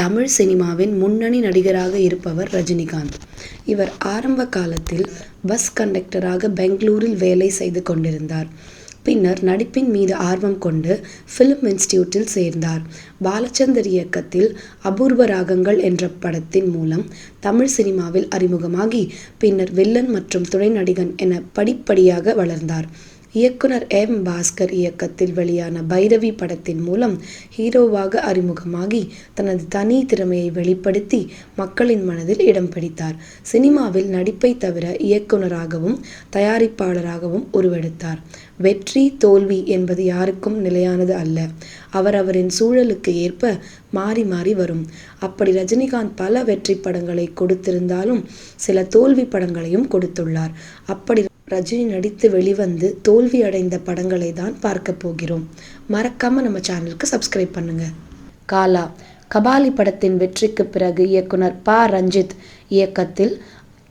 தமிழ் சினிமாவின் முன்னணி நடிகராக இருப்பவர் ரஜினிகாந்த். இவர் ஆரம்ப காலத்தில் பஸ் கண்டக்டராக பெங்களூரில் வேலை செய்து கொண்டிருந்தார். பின்னர் நடிப்பின் மீது ஆர்வம் கொண்டு பிலிம் இன்ஸ்டிடியூட்டில் சேர்ந்தார். பாலச்சந்தர் இயக்கத்தில் அபூர்வ ராகங்கள் என்ற படத்தின் மூலம் தமிழ் சினிமாவில் அறிமுகமாகி பின்னர் வில்லன் மற்றும் துணை நடிகன் என படிப்படியாக வளர்ந்தார். இயக்குனர் எம். பாஸ்கர் இயக்கத்தில் வெளியான பைரவி படத்தின் மூலம் ஹீரோவாக அறிமுகமாகி தனது தனி திறமையை வெளிப்படுத்தி மக்களின் மனதில் இடம் பிடித்தார். சினிமாவில் நடிப்பை தவிர இயக்குனராகவும் தயாரிப்பாளராகவும் உருவெடுத்தார். வெற்றி தோல்வி என்பது யாருக்கும் நிலையானது அல்ல. அவரவரின் சூழலுக்கு ஏற்ப மாறி மாறி வரும். அப்படி ரஜினிகாந்த் பல வெற்றி படங்களை கொடுத்திருந்தாலும் சில தோல்வி படங்களையும் கொடுத்துள்ளார். அப்படி ரஜினி நடித்து வெளிவந்து தோல்வி அடைந்த படங்களை தான் பார்க்க போகிறோம். மறக்காம நம்ம சேனலுக்கு சப்ஸ்கிரைப் பண்ணுங்க. காலா கபாலி படத்தின் வெற்றிக்கு பிறகு இயக்குனர் ப. ரஞ்சித் இயக்கத்தில்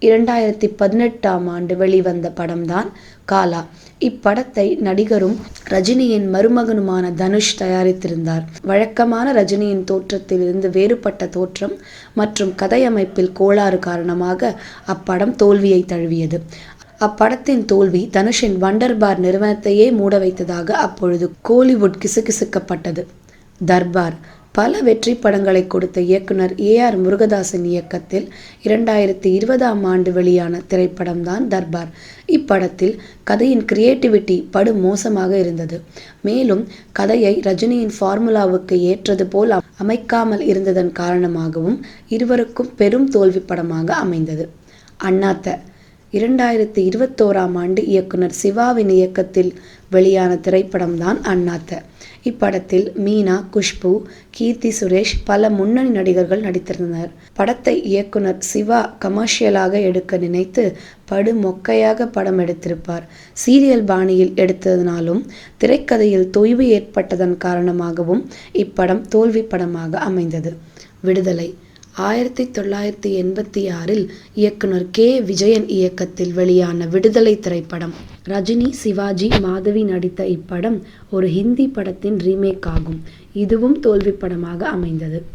இரண்டாயிரத்தி பதினெட்டாம் ஆண்டு வெளிவந்த படம்தான் காலா. இப்படத்தை நடிகரும் ரஜினியின் மருமகனுமான தனுஷ் தயாரித்திருந்தார். வழக்கமான ரஜினியின் தோற்றத்தில் இருந்து வேறுபட்ட தோற்றம் மற்றும் கதையமைப்பில் கோளாறு காரணமாக அப்படம் தோல்வியை தழுவியது. அப்படத்தின் தோல்வி தனுஷின் வண்டர் பார் நிறுவனத்தையே மூட வைத்ததாக அப்பொழுது கோலிவுட் கிசுகிசுக்கப்பட்டது. தர்பார் பல வெற்றி படங்களை கொடுத்த இயக்குனர் ஏ. ஆர். முருகதாசன் இயக்கத்தில் இரண்டாயிரத்தி இருபதாம் ஆண்டு வெளியான திரைப்படம்தான் தர்பார். இப்படத்தில் கதையின் கிரியேட்டிவிட்டி படு மோசமாக இருந்தது. மேலும் கதையை ரஜினியின் ஃபார்முலாவுக்கு ஏற்றது போல் அமைக்காமல் இருந்ததன் காரணமாகவும் இருவருக்கும் பெரும் தோல்வி படமாக அமைந்தது. அண்ணாத்த இரண்டாயிரத்தி இருபத்தோராம் ஆண்டு இயக்குனர் சிவாவின் இயக்கத்தில் வெளியான திரைப்படம்தான் அண்ணாத்த. இப்படத்தில் மீனா குஷ்பு கீர்த்தி சுரேஷ் பல முன்னணி நடிகர்கள் நடித்திருந்தனர். படத்தை இயக்குனர் சிவா கமர்ஷியலாக எடுக்க நினைத்து படு மொக்கையாக படம் எடுத்திருப்பார். சீரியல் பாணியில் எடுத்ததனாலும் திரைக்கதையில் தொய்வு ஏற்பட்டதன் காரணமாகவும் இப்படம் தோல்வி படமாக அமைந்தது. விடுதலை ஆயிரத்தி தொள்ளாயிரத்தி எண்பத்தி ஆறில் இயக்குனர் கே. விஜயன் இயக்கத்தில் வெளியான விடுதலை திரைப்படம். ரஜினி சிவாஜி மாதவி நடித்த இப்படம் ஒரு ஹிந்தி படத்தின் ரீமேக் ஆகும். இதுவும் தோல்வி படமாக அமைந்தது.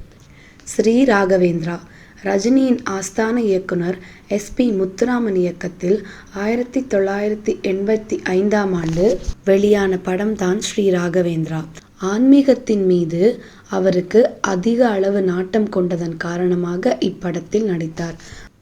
ஸ்ரீ ராகவேந்திரா ரஜினியின் ஆஸ்தான இயக்குனர் எஸ். பி. முத்துராமன் இயக்கத்தில் ஆயிரத்தி தொள்ளாயிரத்தி எண்பத்தி ஐந்தாம் ஆண்டு வெளியான படம் தான் ஸ்ரீ ராகவேந்திரா. ஆன்மீகத்தின் மீது அவருக்கு அதிக அளவு நாட்டம் கொண்டதன் காரணமாக இப்படத்தில் நடித்தார்.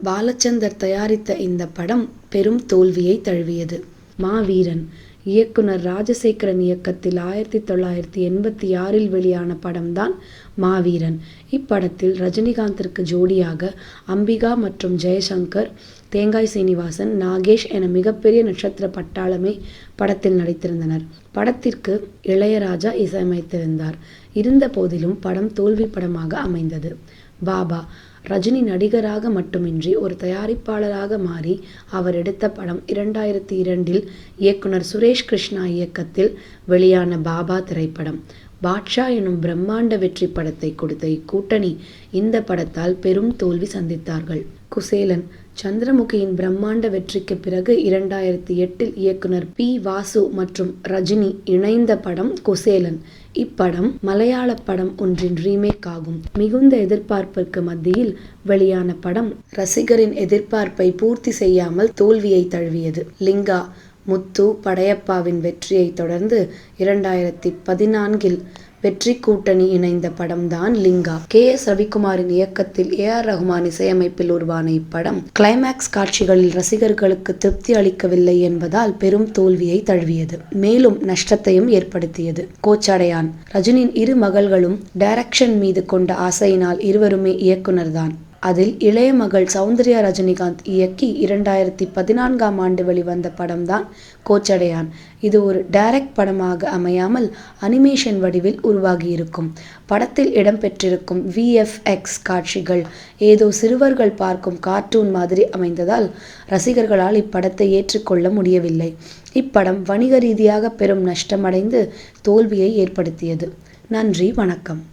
பாலச்சந்தர் தயாரித்த இந்த படம் பெரும் தோல்வியை தழுவியது. மாவீரன் இயக்குனர் ராஜசேகரன் இயக்கத்தில் ஆயிரத்தி தொள்ளாயிரத்தி எண்பத்தி ஆறில் வெளியான படம்தான் மாவீரன். இப்படத்தில் ரஜினிகாந்திற்கு ஜோடியாக அம்பிகா மற்றும் ஜெயசங்கர் தேங்காய் சீனிவாசன் நாகேஷ் என மிகப்பெரிய நட்சத்திர பட்டாளமே படத்தில் நடித்திருந்தனர். படத்திற்கு இளையராஜா இசையமைத்திருந்தார். இருந்த போதிலும் படம் தோல்வி படமாக அமைந்தது. பாபா ரஜினி நடிகராக மட்டுமின்றி ஒரு தயாரிப்பாளராக மாறி அவர் எடுத்த படம் இரண்டாயிரத்தி இரண்டில் இயக்குனர் சுரேஷ் கிருஷ்ணா இயக்கத்தில் வெளியான பாபா திரைப்படம். பாட்ஷா எனும் பிரம்மாண்ட வெற்றி படத்தை கொடுத்த இக்கூட்டணி இந்த படத்தால் பெரும் தோல்வி சந்தித்தார்கள். குசேலன் சந்திரமுகியின் பிரம்மாண்ட வெற்றிக்கு பிறகு இரண்டாயிரத்தி எட்டில் இயக்குனர் பி. வாசு மற்றும் ரஜினி இணைந்த படம் குசேலன். இப்படம் மலையாள படம் ஒன்றின் ரீமேக் ஆகும். மிகுந்த எதிர்பார்ப்பிற்கு மத்தியில் வெளியான படம் ரசிகரின் எதிர்பார்ப்பை பூர்த்தி செய்யாமல் தோல்வியை தழுவியது. லிங்கா முத்து படையப்பாவின் வெற்றியை தொடர்ந்து இரண்டாயிரத்தி பதினான்கில் வெற்றி கூட்டணி இணைந்த படம் தான் லிங்கா. கே. எஸ். ரவிக்குமாரின் இயக்கத்தில் ஏ. ஆர். ரகுமான் இசையமைப்பில் உருவான இப்படம் கிளைமாக்ஸ் காட்சிகளில் ரசிகர்களுக்கு திருப்தி அளிக்கவில்லை என்பதால் பெரும் தோல்வியை தழுவியது. மேலும் நஷ்டத்தையும் ஏற்படுத்தியது. கோச்சடையான் ரஜினியின் இரு மகள்களும் டைரக்ஷன் மீது கொண்ட ஆசையினால் இருவருமே இயக்குனர் தான். அதில் இளைய மகள் சௌந்தர்யா ரஜினிகாந்த் இயக்கி இரண்டாயிரத்தி பதினான்காம் ஆண்டு வெளிவந்த படம்தான் கோச்சடையான். இது ஒரு டைரக்ட் படமாக அமையாமல் அனிமேஷன் வடிவில் உருவாகியிருக்கும். படத்தில் இடம்பெற்றிருக்கும் விஎஃப்எக்ஸ் காட்சிகள் ஏதோ சிறுவர்கள் பார்க்கும் கார்ட்டூன் மாதிரி அமைந்ததால் ரசிகர்களால் இப்படத்தை ஏற்றுக்கொள்ள முடியவில்லை. இப்படம் வணிக ரீதியாக பெரும் நஷ்டமடைந்து தோல்வியை ஏற்படுத்தியது. நன்றி வணக்கம்.